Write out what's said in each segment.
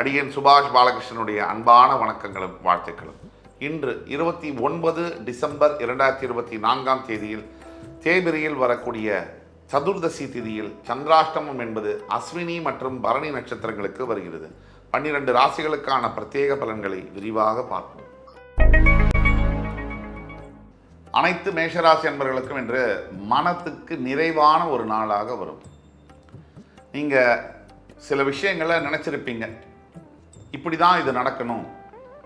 அடியன் சுபாஷ் பாலகிருஷ்ணனுடைய அன்பான வணக்கங்களும் வாழ்த்துக்களும். இன்று இருபத்தி ஒன்பது டிசம்பர் இரண்டாயிரத்தி இருபத்தி நான்காம் தேதியில் தேய்பிரியில் வரக்கூடிய சதுர்தசி திதியில் சந்திராஷ்டமம் என்பது அஸ்வினி மற்றும் பரணி நட்சத்திரங்களுக்கு வருகிறது. பன்னிரண்டு ராசிகளுக்கான பிரத்யேக பலன்களை விரிவாக பார்ப்போம். அனைத்து மேஷராசி அன்பர்களுக்கும் இன்று மனத்துக்கு நிறைவான ஒரு நாளாக வரும். நீங்கள் சில விஷயங்களை நினச்சிருப்பீங்க. இப்படி தான் இது நடக்கணும்.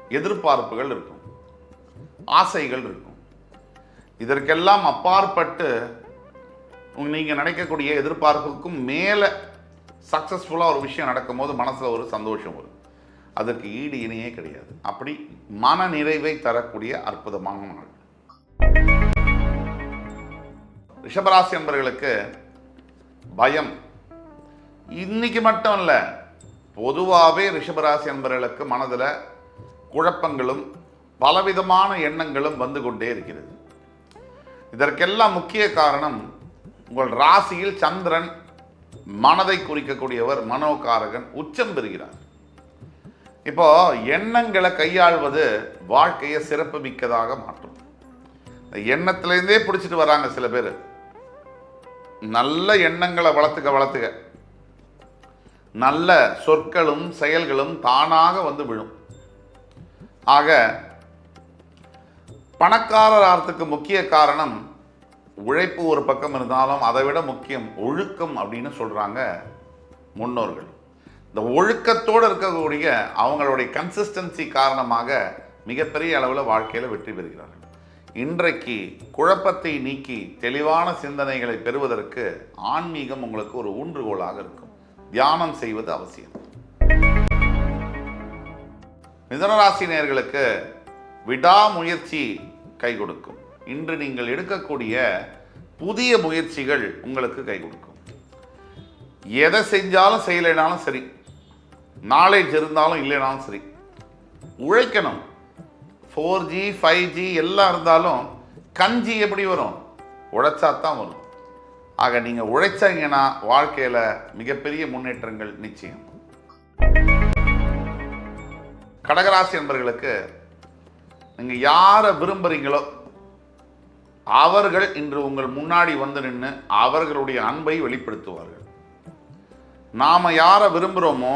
எதிர்பார்ப்புகள் இருக்கும். ஆசைகள் இருக்கும். இதற்கெல்லாம் அப்பாற்பட்டு நீங்கள் நினைக்கக்கூடிய எதிர்பார்ப்புக்கும் மேலே சக்ஸஸ்ஃபுல்லாக ஒரு விஷயம் நடக்கும்போது மனசில் ஒரு சந்தோஷம் வரும். அதற்கு ஈடு இணையே கிடையாது. அப்படி மன நிறைவை தரக்கூடிய அற்புதமான நாள். ரிஷபராசி என்பவர்களுக்கு பயம். இன்னைக்கு மட்டும் இல்லை பொதுவாகவே ரிஷபராசி என்பவர்களுக்கு மனதில் குழப்பங்களும் பலவிதமான எண்ணங்களும் வந்து கொண்டே இருக்கிறது. இதற்கெல்லாம் முக்கிய காரணம் உங்கள் ராசியில் சந்திரன் மனதை குறிக்கக்கூடியவர் மனோகாரகன் உச்சம் பெறுகிறார். இப்போ எண்ணங்களை கையாள்வது வாழ்க்கையை சிறப்பு மிக்கதாக மாற்றும். எண்ணத்துலேருந்தே எண்ணத்திலேருந்தே பிடிச்சிட்டு வராங்க சில பேர். நல்ல எண்ணங்களை வளர்த்துக்க வளர்த்துக்க. நல்ல சொற்களும் செயல்களும் தானாக வந்து விழும். ஆக பணக்காரர் ஆகிறதுக்கு முக்கிய காரணம் உழைப்பு ஒரு பக்கம் இருந்தாலும் அதை விட முக்கியம் ஒழுக்கம் அப்படின்னு சொல்கிறாங்க முன்னோர்கள். இந்த ஒழுக்கத்தோடு இருக்கக்கூடிய அவங்களுடைய கன்சிஸ்டன்சி காரணமாக மிகப்பெரிய அளவில் வாழ்க்கையில் வெற்றி பெறுகிறார்கள். இன்றைக்கு குழப்பத்தை நீக்கி தெளிவான சிந்தனைகளை பெறுவதற்கு ஆன்மீகம் உங்களுக்கு ஒரு ஊன்றுகோலாக இருக்கும். தியானம் செய்வது அவசியம். மிதனராசி நேயர்களுக்கு விடாமுயற்சி கை கொடுக்கும். இன்று நீங்கள் எடுக்கக்கூடிய புதிய முயற்சிகள் உங்களுக்கு கை கொடுக்கும். எதை செஞ்சாலும் செய்யலைனாலும் சரி. நாலேஜ் இருந்தாலும் இல்லைனாலும் சரி. உழைக்கணும். ஃபோர் ஜி ஃபைவ் ஜி எல்லாம் இருந்தாலும் கஞ்சி எப்படி வரும்? உழைச்சா தான் வரும். ஆக நீங்கள் உழைச்சீங்கன்னா வாழ்க்கையில் மிகப்பெரிய முன்னேற்றங்கள் நிச்சயம். கடகராசி என்பர்களுக்கு நீங்கள் யாரை விரும்புகிறீங்களோ அவர்கள் இன்று உங்கள் முன்னாடி வந்து நின்று அவர்களுடைய அன்பை வெளிப்படுத்துவார்கள். நாம் யாரை விரும்புகிறோமோ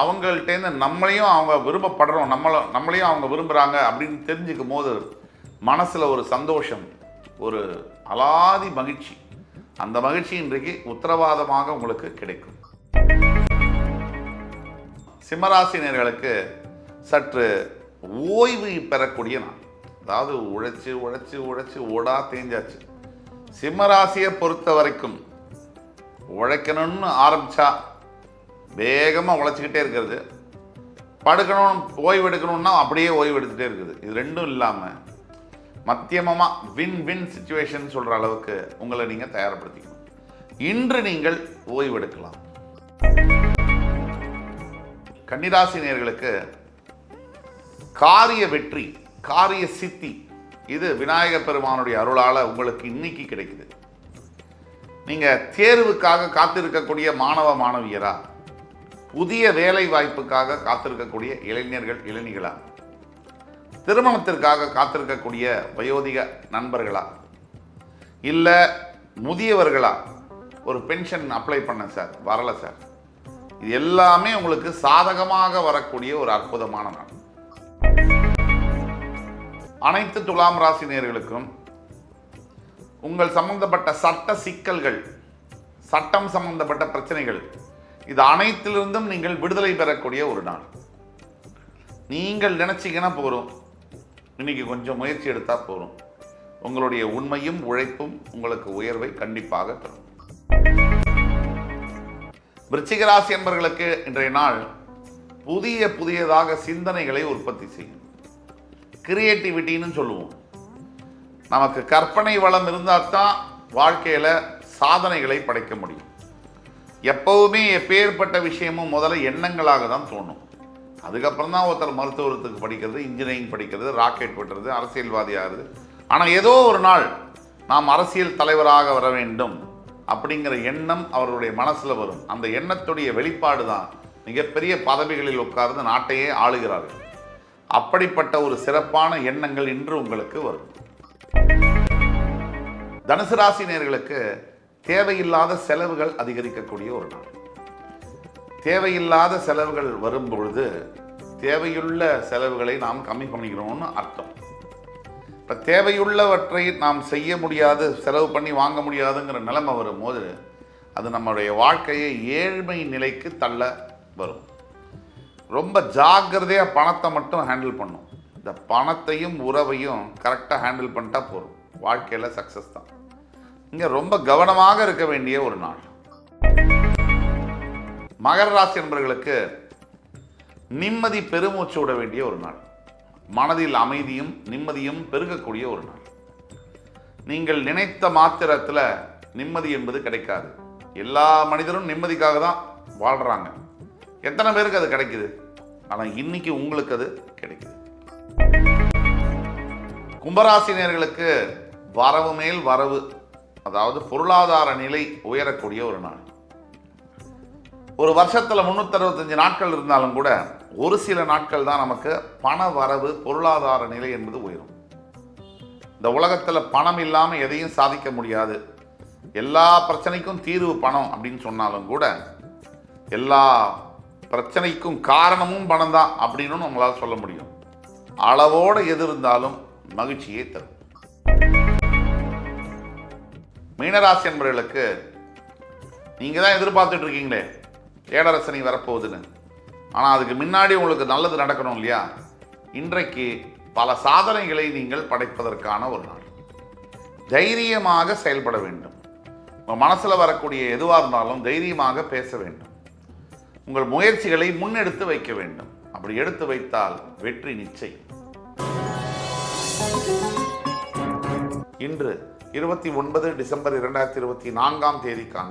அவங்கள்ட்டேருந்து நம்மளையும் அவங்க விரும்பப்படுறோம் நம்மள நம்மளையும் அவங்க விரும்புகிறாங்க அப்படின்னு தெரிஞ்சுக்கும் போது மனசில் ஒரு சந்தோஷம் ஒரு அலாதி மகிழ்ச்சி. அந்த மகிழ்ச்சி இன்றைக்கு உத்தரவாதமாக உங்களுக்கு கிடைக்கும். சிம்மராசினியர்களுக்கு சற்று ஓய்வு பெறக்கூடிய நான் அதாவது உழைச்சி உழைச்சி உழைச்சி ஓடா தேஞ்சாச்சு. சிம்மராசியை பொறுத்த வரைக்கும் உழைக்கணும்னு ஆரம்பிச்சா வேகமாக உழைச்சிக்கிட்டே இருக்கிறது. படுக்கணும் ஓய்வு எடுக்கணும்னா அப்படியே ஓய்வு எடுத்துகிட்டே இருக்குது. இது ரெண்டும் இல்லாமல் மத்தியமமாக வின் வின் சுச்சுவேஷன் சொல்கிற அளவுக்கு உங்களை நீங்கள் தயார்படுத்திக்கணும். இன்று நீங்கள் ஓய்வெடுக்கலாம். கன்னிராசினியர்களுக்கு காரிய வெற்றி காரிய சித்தி இது விநாயக பெருமானுடைய அருளால் உங்களுக்கு இன்னைக்கு கிடைக்குது. நீங்கள் தேர்வுக்காக காத்திருக்கக்கூடிய மாணவ மாணவியரா புதிய வேலை வாய்ப்புக்காக காத்திருக்கக்கூடிய இளைஞர்கள் இளைஞர்களா திருமணத்திற்காக காத்திருக்கக்கூடிய வயோதிக நண்பர்களா? இல்லை முதியவர்களா? ஒரு பென்ஷன் அப்ளை பண்ண சார் வரல சார் இது எல்லாமே உங்களுக்கு சாதகமாக வரக்கூடிய ஒரு அற்புதமான நாள். அனைத்து துலாம் ராசினியர்களுக்கும் உங்கள் சம்பந்தப்பட்ட சட்ட சிக்கல்கள் சட்டம் சம்பந்தப்பட்ட பிரச்சனைகள் இது அனைத்திலிருந்தும் நீங்கள் விடுதலை பெறக்கூடிய ஒரு நாள். நீங்கள் நினைச்சீங்கன்னா போகிறோம் இன்னைக்கு கொஞ்சம் முயற்சி எடுத்தால் போதும் உங்களுடைய உண்மையும் உழைப்பும் உங்களுக்கு உயர்வை கண்டிப்பாக தரும். விருச்சிகராசி என்பர்களுக்கு இன்றைய நாள் புதிய புதியதாக சிந்தனைகளை உற்பத்தி செய்யும். கிரியேட்டிவிட்டின்னு சொல்லுவோம். நமக்கு கற்பனை வளம் இருந்தால் தான் வாழ்க்கையில் சாதனைகளை படைக்க முடியும். எப்பவுமே எப்பேற்பட்ட விஷயமும் முதல்ல எண்ணங்களாக தான் தோணும். அதுக்கப்புறம் தான் ஒருத்தர் மருத்துவத்துக்கு படிக்கிறது இன்ஜினியரிங் படிக்கிறது ராக்கெட் வெட்டுறது அரசியல்வாதி ஆகுது ஆனால் ஏதோ ஒரு நாள் நாம் அரசியல் தலைவராக வர வேண்டும் அப்படிங்கிற எண்ணம் அவருடைய மனசில் வரும். அந்த எண்ணத்துடைய வெளிப்பாடு தான் மிகப்பெரிய பதவிகளில் உட்கார்ந்து நாட்டையே ஆளுகிறார்கள். அப்படிப்பட்ட ஒரு சிறப்பான எண்ணங்கள் இன்று உங்களுக்கு வரும். தனுசு ராசி நேர்களுக்கு தேவையில்லாத செலவுகள் அதிகரிக்கக்கூடிய ஒரு நாள். தேவையில்லாத செலவுகள் வரும் பொழுது தேவையுள்ள செலவுகளை நாம் கம்மி பண்ணிக்கிறோம்னு அர்த்தம். இப்போ தேவையுள்ளவற்றை நாம் செய்ய முடியாது செலவு பண்ணி வாங்க முடியாதுங்கிற நிலைமை வரும்போது அது நம்மளுடைய வாழ்க்கையை ஏழ்மை நிலைக்கு தள்ள வரும். ரொம்ப ஜாக்கிரதையாக பணத்தை மட்டும் ஹேண்டில் பண்ணும். இந்த பணத்தையும் உறவையும் கரெக்டாக ஹேண்டில் பண்ணிட்டா போதும். வாழ்க்கையில் சக்ஸஸ் தான். இங்கே ரொம்ப கவனமாக இருக்க வேண்டிய ஒரு நாள். மகர ராசி என்பவர்களுக்கு நிம்மதி பெருமூச்சு விட வேண்டிய ஒரு நாள். மனதில் அமைதியும் நிம்மதியும் பெருகக்கூடிய ஒரு நாள். நீங்கள் நினைத்த மாத்திரத்தில் நிம்மதி என்பது கிடைக்காது. எல்லா மனிதரும் நிம்மதிக்காக தான் வாழ்கிறாங்க எத்தனை பேருக்கு அது கிடைக்குது? ஆனால் இன்னைக்கு உங்களுக்கு அது கிடைக்குது. கும்பராசினியர்களுக்கு வரவு மேல் வரவு அதாவது பொருளாதார நிலை உயரக்கூடிய ஒரு நாள். ஒரு வருஷத்தில் முந்நூற்றறுபத்தஞ்சு நாட்கள் இருந்தாலும் கூட ஒரு சில நாட்கள் தான் நமக்கு பண வரவு பொருளாதார நிலை என்பது உயரும். இந்த உலகத்தில் பணம் இல்லாமல் எதையும் சாதிக்க முடியாது. எல்லா பிரச்சனைக்கும் தீர்வு பணம் அப்படின்னு சொன்னாலும் கூட எல்லா பிரச்சனைக்கும் காரணமும் பணம் தான் அப்படின்னு நம்மளால் சொல்ல முடியும். அளவோடு எது இருந்தாலும் மகிழ்ச்சியை தரும். மீனராசி என்பவர்களுக்கு நீங்கள் தான் எதிர்பார்த்துட்டு இருக்கீங்களே. ஏடரசனி வரப்போகுதுன்னு. ஆனால் அதுக்கு முன்னாடி உங்களுக்கு நல்லது நடக்கணும் இல்லையா? இன்றைக்கு பல சாதனைகளை நீங்கள் படைப்பதற்கான ஒரு நாள். தைரியமாக செயல்பட வேண்டும். உங்கள் மனசில் வரக்கூடிய எதுவாக இருந்தாலும் தைரியமாக பேச வேண்டும். உங்கள் முயற்சிகளை முன்னெடுத்து வைக்க வேண்டும். அப்படி எடுத்து வைத்தால் வெற்றி நிச்சயம். இன்று இருபத்தி ஒன்பது டிசம்பர் இரண்டாயிரத்தி இருபத்தி நான்காம் தேதிக்கான